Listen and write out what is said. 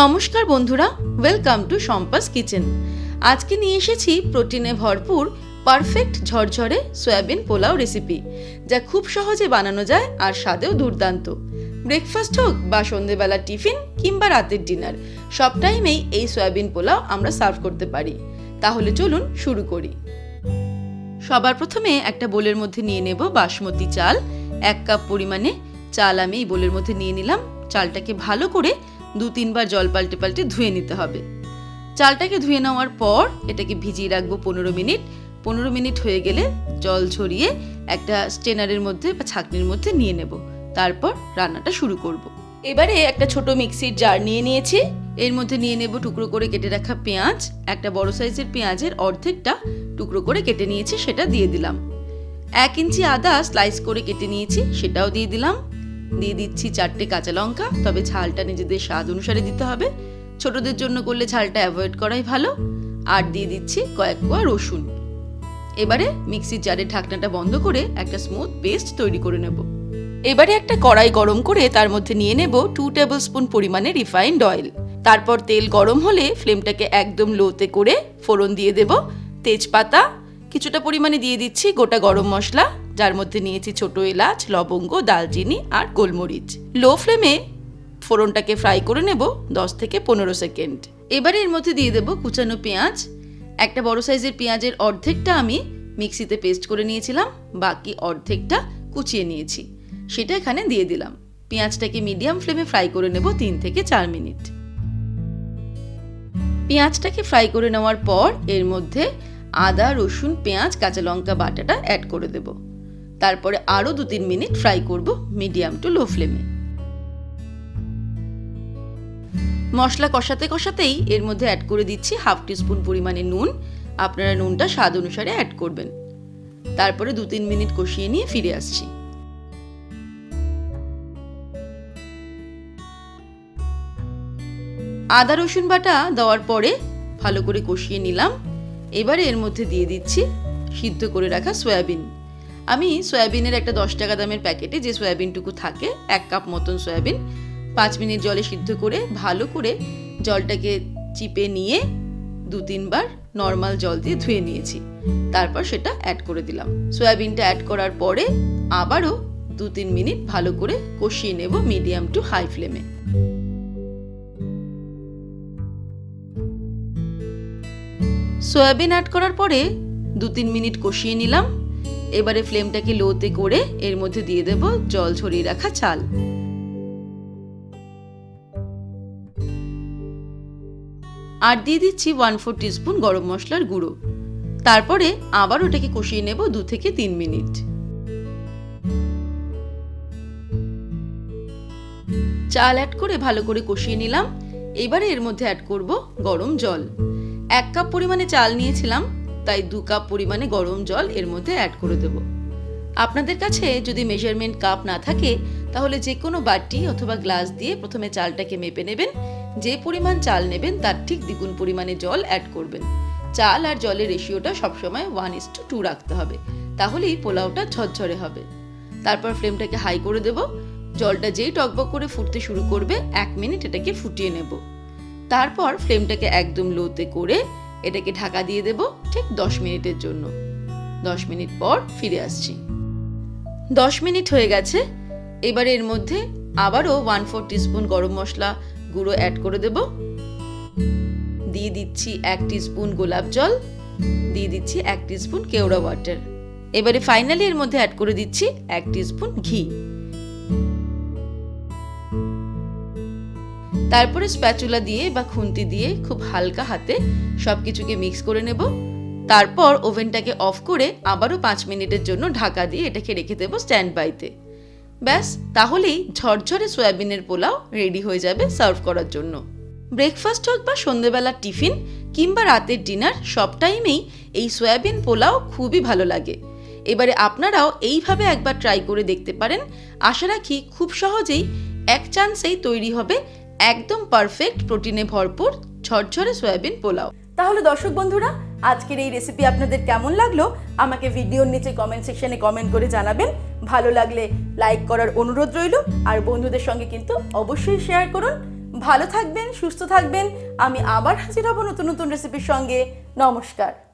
নমস্কার বন্ধুরা welcome to সম্পাস kitchen আজকে নিয়ে এসেছি প্রোটিনে ভরপুর পারফেক্ট ঝরঝরে সয়াবিন পোলাও রেসিপি যা খুব সহজে বানানো যায় আর স্বাদেও দুর্দান্ত। ব্রেকফাস্ট হোক বা সন্ধেবেলা টিফিন কিংবা রাতের ডিনার সব টাইমেই এই সয়াবিন পোলাও আমরা সার্ভ করতে পারি। তাহলে চলুন শুরু করি। সবার প্রথমে একটা বোলের মধ্যে নিয়ে নেব বাসমতি চাল। এক কাপ পরিমাণে চাল আমি এই বোলের মধ্যে নিয়ে নিলাম। চালটাকে ভালো করে দু তিনবার জল পাল্টে পাল্টে ধুয়ে নিতে হবে। চালটাকে ধুয়ে নেওয়ার পর এটাকে ভিজিয়ে রাখব পনেরো মিনিট। পনেরো মিনিট হয়ে গেলে জল ছড়িয়ে একটা স্টেনারের মধ্যে বা ছাঁকনির মধ্যে নিয়ে নেব। তারপর রান্নাটা শুরু করব। এবারে একটা ছোট মিক্সির জার নিয়ে নিয়েছি। এর মধ্যে নিয়ে নেব টুকরো করে কেটে রাখা পেঁয়াজ। একটা বড় সাইজের পেঁয়াজের অর্ধেকটা টুকরো করে কেটে নিয়েছি, সেটা দিয়ে দিলাম। এক ইঞ্চি আদা স্লাইস করে কেটে নিয়েছি, সেটাও দিয়ে দিলাম। দিয়ে দিচ্ছি চারটে কাঁচা লঙ্কা, তবে ঝালটা নিজেদের স্বাদ অনুসারে দিতে হবে। ছোটদের জন্য করলে ঝালটা অ্যাভয়েড করাই ভালো। আর দিয়ে দিচ্ছি কয়েক কোয়া রসুন। এবারে মিক্সির জারের ঢাকনাটা বন্ধ করে একটা স্মুথ পেস্ট তৈরি করে নেব। এবারে একটা কড়াই গরম করে তার মধ্যে নিয়ে নেব টু টেবিল স্পুন পরিমাণে রিফাইন্ড অয়েল তারপর তেল গরম হলে ফ্লেমটাকে একদম লোতে করে ফোড়ন দিয়ে দেব। তেজপাতা, কিছুটা পরিমাণে দিয়ে দিচ্ছি গোটা গরম মশলা। যার মধ্যে নিয়েছি ছোট এলাচ, লবঙ্গ দালচিনি আর গোলমরিচ। লো ফ্লেমে ফোড়নটাকে ফ্রাই করে নেব দশ থেকে পনেরো সেকেন্ড। এবারে এর মধ্যে দিয়ে দেব কুচানো পেঁয়াজ। একটা বড় সাইজের পেঁয়াজের অর্ধেকটা আমি মিক্সিতে পেস্ট করে নিয়েছিলাম, বাকি অর্ধেকটা কুচিয়ে নিয়েছি। সেটা এখানে দিয়ে দিলাম। পেঁয়াজটাকে মিডিয়াম ফ্লেমে ফ্রাই করে নেব তিন থেকে চার মিনিট। পেঁয়াজটাকে ফ্রাই করে নেওয়ার পর এর মধ্যে আদা, রসুন, পেঁয়াজ, কাঁচা লঙ্কা, বাটাটা অ্যাড করে দেব। তারপরে আরও দু তিন মিনিট ফ্রাই করব মিডিয়াম টু লো ফ্লেমে। মশলা কষাতে কষাতেই এর মধ্যে অ্যাড করে দিচ্ছি হাফ টিস্পুন পরিমাণে নুন। আপনারা নুনটা স্বাদ অনুসারে অ্যাড করবেন। তারপরে দু তিন মিনিট কষিয়ে নিয়ে ফিরে আসছি। আদা, রসুন বাটা দেওয়ার পরে ভালো করে কষিয়ে নিলাম। এবারে এর মধ্যে দিয়ে দিচ্ছি সিদ্ধ করে রাখা সয়াবিন। আমি সয়াবিনের একটা দশ টাকা দামের প্যাকেটে যে সয়াবিনটুকু থাকে, এক কাপ মতন সয়াবিন, পাঁচ মিনিট জলে সিদ্ধ করে, ভালো করে জলটাকে চিপে নিয়ে দু তিনবার নর্মাল জল দিয়ে ধুয়ে নিয়েছি। তারপর সেটা অ্যাড করে দিলাম। সয়াবিনটা অ্যাড করার পরে আবারও দু তিন মিনিট ভালো করে কষিয়ে নেব মিডিয়াম টু হাই ফ্লেমে সয়াবিন অ্যাড করার পরে দু তিন মিনিট কষিয়ে নিলাম। এবারে ফ্লেমটাকে লোতে করে এর মধ্যে দিয়ে দেব জল ছড়িয়ে রাখা চাল। আর দিয়ে দিচ্ছি ওয়ান ফোর টিস্পুন গরম মশলার গুঁড়ো। তারপরে আবার ওটাকে কষিয়ে নেব দু থেকে তিন মিনিট। চাল অ্যাড করে ভালো করে কষিয়ে নিলাম। এবারে এর মধ্যে অ্যাড করব গরম জল। এক কাপ পরিমাণে চাল নিয়েছিলাম। তাই দু কাপ পরিমাণে গরম জল এর মধ্যে অ্যাড করে দেব। আপনাদের কাছে যদি মেজারমেন্ট কাপ না থাকে, তাহলে যে কোনো বাটি অথবা গ্লাস দিয়ে প্রথমে চালটাকে মেপে নেবেন। যে পরিমাণ চাল নেবেন, তার ঠিক দ্বিগুণ পরিমাণে জল অ্যাড করবেন। চাল আর জলের রেশিওটা সবসময় ওয়ান ইস টু টু রাখতে হবে। তাহলেই পোলাওটা ঝরঝরে হবে। তারপর ফ্লেমটাকে হাই করে দেব। জলটা যেই টকবক করে ফুটতে শুরু করবে, এক মিনিট এটাকে ফুটিয়ে নেব। তারপর ফ্লেমটাকে একদম লোতে করে এটাকে ঢাকা দিয়ে দেব ঠিক দশ মিনিটের জন্য। দশ মিনিট পর ফিরে আসছি। দশ মিনিট হয়ে গেছে। এবারে এর মধ্যে আবারও ওয়ান ফোর টিস্পুন গরম মশলা গুঁড়ো অ্যাড করে দেব। দিয়ে দিচ্ছি এক টিস্পুন গোলাপ জল। দিয়ে দিচ্ছি এক টিস্পুন কেওড়া ওয়াটার এবারে ফাইনালি এর মধ্যে অ্যাড করে দিচ্ছি এক টিস্পুন ঘি। তারপরে স্প্যাচুলা দিয়ে বা খুন্তি দিয়ে খুব হালকা হাতে সব কিছুকে মিক্স করে নেব। তারপর ওভেনটাকে অফ করে আবারও পাঁচ মিনিটের জন্য ঢাকা দিয়ে এটাকে রেখে দেবো স্ট্যান্ড বাইতে ব্যাস, তাহলেই ঝরঝরে সয়াবিনের পোলাও রেডি হয়ে যাবে সার্ভ করার জন্য। ব্রেকফাস্ট হোক বা সন্ধেবেলার টিফিন কিংবা রাতের ডিনার, সব টাইমেই এই সয়াবিন পোলাও খুবই ভালো লাগে। এবারে আপনারাও এইভাবে একবার ট্রাই করে দেখতে পারেন। আশা রাখি খুব সহজেই এক চান্সেই তৈরি হবে একদম পারফেক্ট প্রোটিনে ভরপুর, ঝরঝরে সয়াবিন পোলাও। তাহলে দর্শক বন্ধুরা, আজকের এই রেসিপি আপনাদের কেমন লাগল? আমাকে ভিডিওর নিচে কমেন্ট সেকশনে কমেন্ট করে জানাবেন। ভালো লাগলে লাইক করার অনুরোধ রইল। আর বন্ধুদের সঙ্গে কিন্তু অবশ্যই শেয়ার করুন। ভালো থাকবেন, সুস্থ থাকবেন। আমি আবার হাজির হব নতুন নতুন রেসিপির সঙ্গে। নমস্কার।